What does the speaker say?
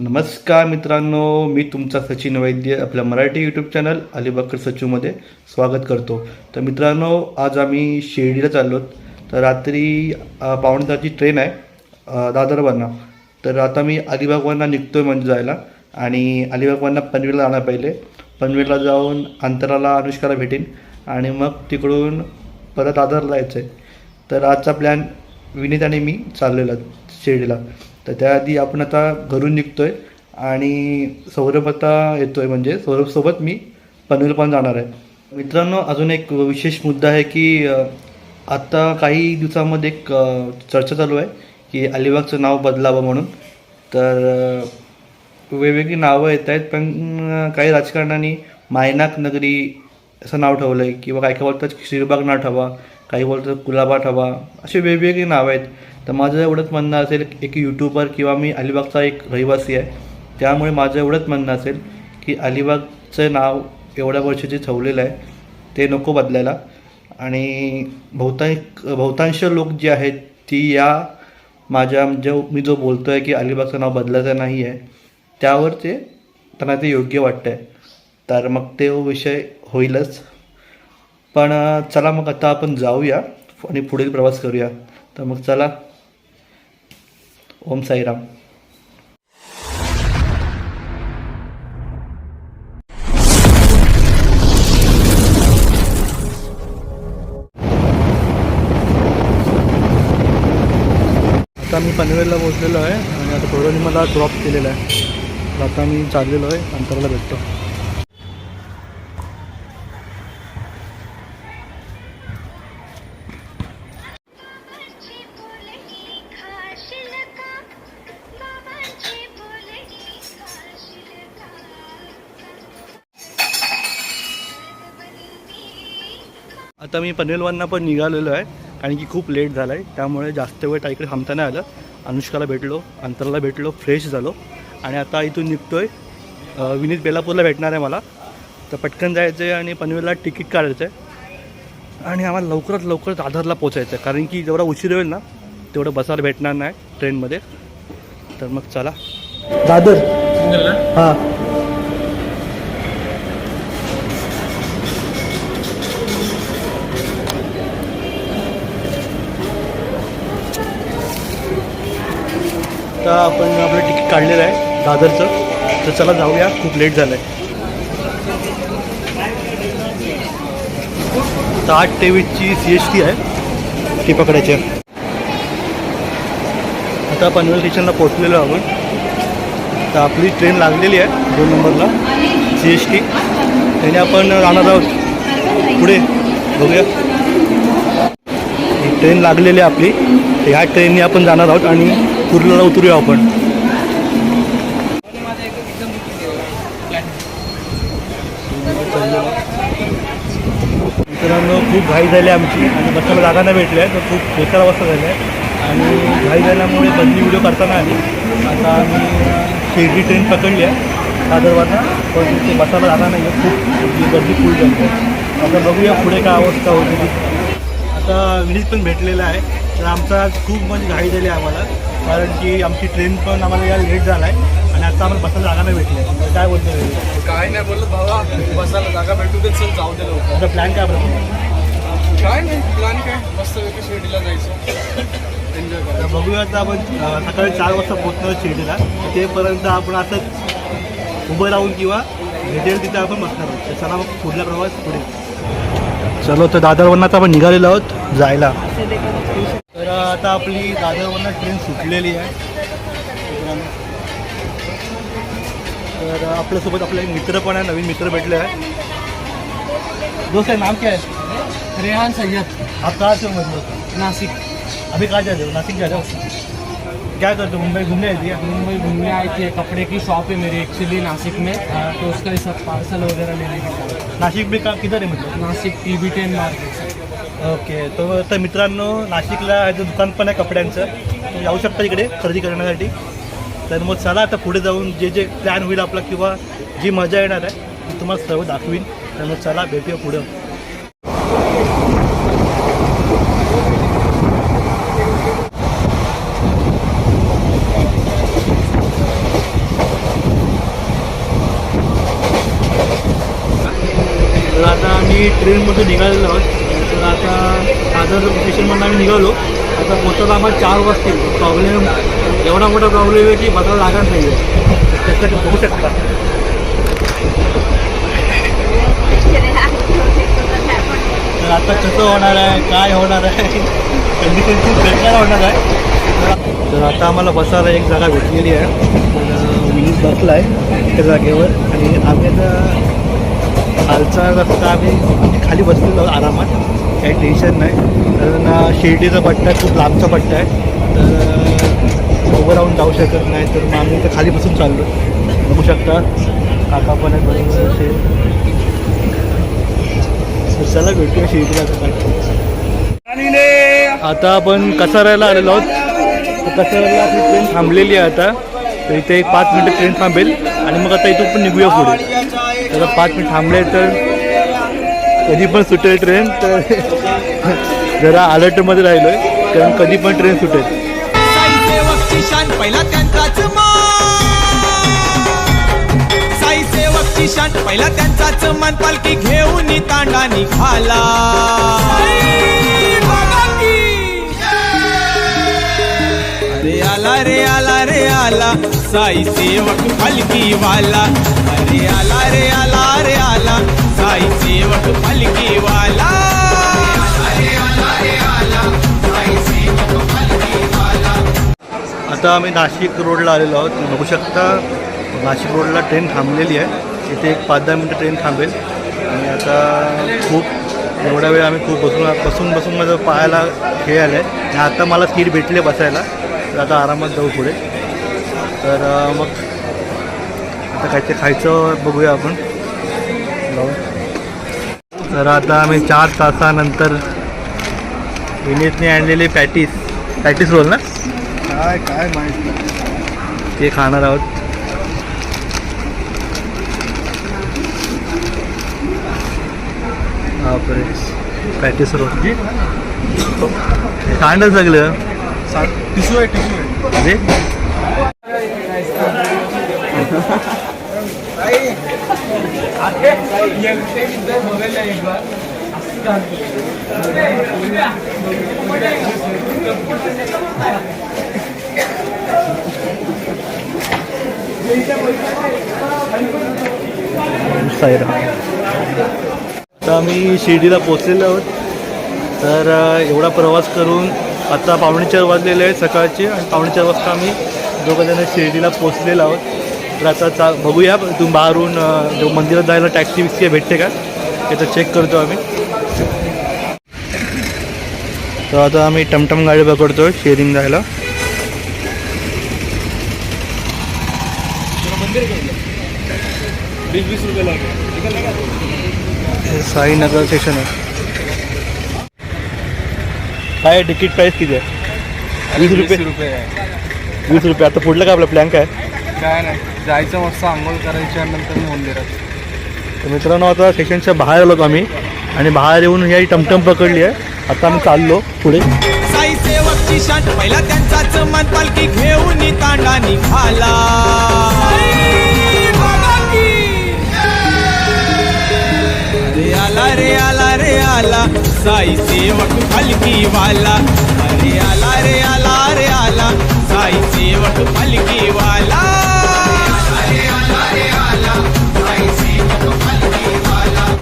नमस्कार मित्रांनो मी तुमचा सचिन वैद्य आपल्या मराठी यूट्यूब चॅनल अलिबागकर सचिवमध्ये स्वागत करतो. तर मित्रांनो आज आम्ही शिर्डीला चाललो तर रात्री अ, पावणे दहाची ट्रेन आहे. अ, दादरवरनं. तर आता मी अलिबागवरना निघतो आहे म्हणजे जायला. आणि अलिबागवरना पनवेलला जाणार पहिले. पनवेलला जाऊन अंतराला अनुष्काला भेटेन. आणि मग तिकडून परत दादरला यायचं आहे तर आजचा प्लॅन विनीत आणि मी चाललेला शिर्डीला. तर त्याआधी आपण आता घरून निघतो आहे आणि सौरभ आता येतो आहे म्हणजे सौरभसोबत मी पनवेल पण जाणार आहे. मित्रांनो अजून एक विशेष मुद्दा आहे की आत्ता आता काही दिवसामध्ये एक चर्चा चालू आहे की अलिबागचं नाव बदलावं म्हणून. तर वेगवेगळी नावं येत आहेत पण काही राजकारणाने मायनाक नगरी असं नाव ठेवलं आहे किंवा काही काही बोलतात श्रीबाग नाव ठेवा काही बोलतात कुलाबा ठेवा अशी वेगवेगळी नावं आहेत. तर माझं एवढंच म्हणणं असेल एक यूट्यूबर किंवा मी अलिबागचा एक रहिवासी आहे. त्यामुळे माझं एवढंच म्हणणं असेल की अलिबागचं नाव एवढ्या वर्षाचे ठेवलेलं आहे ते नको बदलायला. आणि बहुतांश बहुतांश लोक जे आहेत ती या माझ्या जो मी जो बोलतो आहे की अलिबागचं नाव बदलायचं नाही आहे त्यावर ते त्यांना ते योग्य वाटतं आहे तर मग ते विषय होईलच. पण चला मग आता आपण जाऊया आणि पुढील प्रवास करूया. तर मग चला. ओम साईराम. आता मी पनवेलला पोहोचलेलो आहे आणि आता थोडं मला ड्रॉप केलेलं आहे. आता मी चाललेलो आहे अंतराला भेटतो. आता मी पनवेलवरनं पण निघालेलो आहे कारण की खूप लेट झालं आहे त्यामुळे जास्त वेळ त्या इकडे थांबता नाही आलं. अनुष्काला भेटलो अंतराला भेटलो फ्रेश झालो. आणि आता इथून निघतो आहे विनीत बेलापूरला भेटणार आहे मला. तर पटकन जायचं आहे आणि पनवेलला तिकीट काढायचं आहे आणि आम्हाला लवकरात लवकर दादरला पोचायचं आहे कारण की जेवढा उशीर होईल ना तेवढं बसायला भेटणार नाही ट्रेनमध्ये. तर मग चला. दादर. हां. आपण आपलं तिकीट काढलेलं आहे दादरचं. तर चला जाऊया खूप लेट झालं आहे तर आठ तेवीसची सी एस टी आहे ती पकडायची आहे. आता पनवेल स्टेशनला पोचलेलो आहोत आपण. तर आपली ट्रेन लागलेली आहे दोन नंबरला सी एस टी त्याने आपण राहणार आहोत. पुढे बघूया. ट्रेन लागलेली आहे आपली. ह्या ट्रेनने आपण जाणार आहोत आणि कुर्ल्याला उतरूया आपण. मित्रांनो खूप घाई झाली आमची. आणि बसायला जागा नाही भेटल्या तर खूप बेकार अवस्था झाल्या. आणि घाई झाल्यामुळे बदली व्हिडिओ करताना आली. आता आम्ही शिर्डी ट्रेन पकडली आहे दादरवरनं पण ते बसायला जागा नाही आहे खूप गर्दी फुल जमते आता बघूया पुढे काय अवस्था होती आता विनीत पण भेटलेला आहे. तर आमचा आज खूप म्हणजे घाई झाली आहे आम्हाला. कारण की आमची ट्रेन पण आम्हाला या लेट झाला आहे आणि आता आम्हाला बसायला जागा नाही भेटली. काय बोलतो? काय नाही बोलत भावा बसायला जागा भेटू दे चल जाऊ दे आता प्लॅन काय बरं? काय नाही प्लॅन काय? मस्त पैकी शिर्डीला जायचं. एन्जॉय तर करायचं बघूया आता आपण सकाळी चार वाजता पोहोचणार शिर्डीला. तेपर्यंत आपण असंच उभं राहून किंवा भेटेल तिथे आपण बसणार आहोत. चला मग पुढला प्रवास पुढे. चलो तर दादरवरनं आता आपण निघालेलो आहोत जायला. आता आपली दादरवरनं ट्रेन सुटलेली आहे. तर आपल्यासोबत आपले एक मित्र पण आहे नवीन मित्र भेटले आहे दोस्त आहे नाम क्या है रेहान सय्यद. आप कहाँ से हो मतलब नासिक अभी कहाँ जा रहे हो नासिक जा रहे हो क्या करते? हो मुंबई घूमने आई थी क्या? मुंबई घूमने आए थे कपड़े की शॉप है मेरी एक्चुअली नासिक में. तो उसका सब पार्सल वगैरह लेने के लिए. नाशिक में का किधर आहे मतलब Nashik T B ten market okay तर तर मित्रांनो नाशिकला ह्याचं दुकान पण आहे कपड्यांचं तुम्ही जाऊ शकता इकडे खरेदी करण्यासाठी. तर मग चला आता पुढे जाऊन जे जे प्लॅन होईल आपला किंवा जी मजा येणार आहे ती तुम्हाला सर्व दाखवीन. तर मग चला भेटूया पुढं. आता आम्ही ट्रेनमधून निघालेलो आहोत. तर आता दादर स्टेशनमधून आम्ही निघालो. आता पोहोचत आम्हाला चार वाजतील. प्रॉब्लेम एवढा मोठा प्रॉब्लेम आहे की बघायला लागत नाही आहे त्यासाठी होऊ शकता. तर आता कसं होणार आहे? काय होणार आहे? कंडिशन खूप बेकार होणार आहे. तर आता आम्हाला बसायला एक जागा भेटलेली आहे. तर विनीत बसला आहे त्या जागेवर आणि आम्ही आता खालचा रस्ता आम्ही खाली बसलेलो आरामात. काही टेन्शन नाही. कारण शिर्डीचा पट्टा खूप लांबचा पट्टा आहे. तर उभं राहून जाऊ शकत नाही. तर मग आम्ही तर खाली बसून चाललो बघू शकता काका पण आहे बरोबर असे चला भेटूया शिर्डीला आता आपण कसाऱ्याला आलेलो आहोत. तर कसाऱ्याला आपली ट्रेन थांबलेली आहे आता. तर इथे एक पाच मिनटं ट्रेन थांबेल. आणि मग आता इथून पण निघूया पुढे. तर पाच मिनिट थांबले तर कधी पण सुटेल ट्रेन तर जरा अलर्टमध्ये राहिलो आहे कारण कधी पण ट्रेन सुटेल. पहिला त्यांचाच साई सेवकची शान पहिला त्यांचाच मान पालखी घेऊन तांडा निघाला अरे आला रे आला रे आला. साई सेवक पालखी वाला अरे आला रे आला रे साई सेवक वाला. आता आम्ही नाशिक रोडला आलेलो आहोत. बघू शकता नाशिक रोडला ट्रेन थांबलेली आहे. इथे एक पाच दहा मिनटं ट्रेन थांबेल. आणि आता खूप एवढा वेळ आम्ही खूप बसून बसून बसून माझं पायाला हे आलं आहे आणि आता मला सीट भेटली आहे बसायला. तर आता आरामात जाऊ पुढे. तर मग आता काहीतरी खायचं बघूया आपण. जाऊ. तर आता आम्ही चार तासानंतर विनीतने आणलेले पॅटीस. पॅटीस रोल ना? काय काय माहिती ते खाणार आहोत. बापरे पॅटीस रोल. सांड सगळं. टिशू आहे टिशू आहे. अरे साईराम तर आम्ही शिर्डीला पोचलेलो आहोत. तर एवढा प्रवास करून आता पावणे चार वाजलेले आहेत सकाळचे आणि पावणे चार वाजता आम्ही दोघं जण शिर्डीला पोचलेलो आहोत. तर आता चा बघूया. तुम्ही बाहेरून जो मंदिरात जायला टॅक्सी विक्सी भेटते का? ते तर चेक करतो आम्ही. तर आता आम्ही टमटम गाडी पकडतो शेअरिंग जायला. साईनगर स्टेशन आहे. काय तिकीट प्राईस किती आहे? वीस रुपये. वीस रुपये. आता पुढलं काय आपला प्लॅन काय? काय नाही. जायचं मस्त आंघोळ करायच्या नंतर मंदिरात तर मित्रांनो आता स्टेशनच्या बाहेर आलो आम्ही. आणि बाहेर येऊन ही टमटम पकडली आहे. आता आम्ही चाललो पुढे. साई सेवकची शाट पहिला त्यांचाच मन पालखी घेऊन तांडा निघाला. आला रे आला रे आला साई सेवक पालखी वाला अरे आला रे आला रे आला साई सेवक पालखी वाला Hare Hare Hare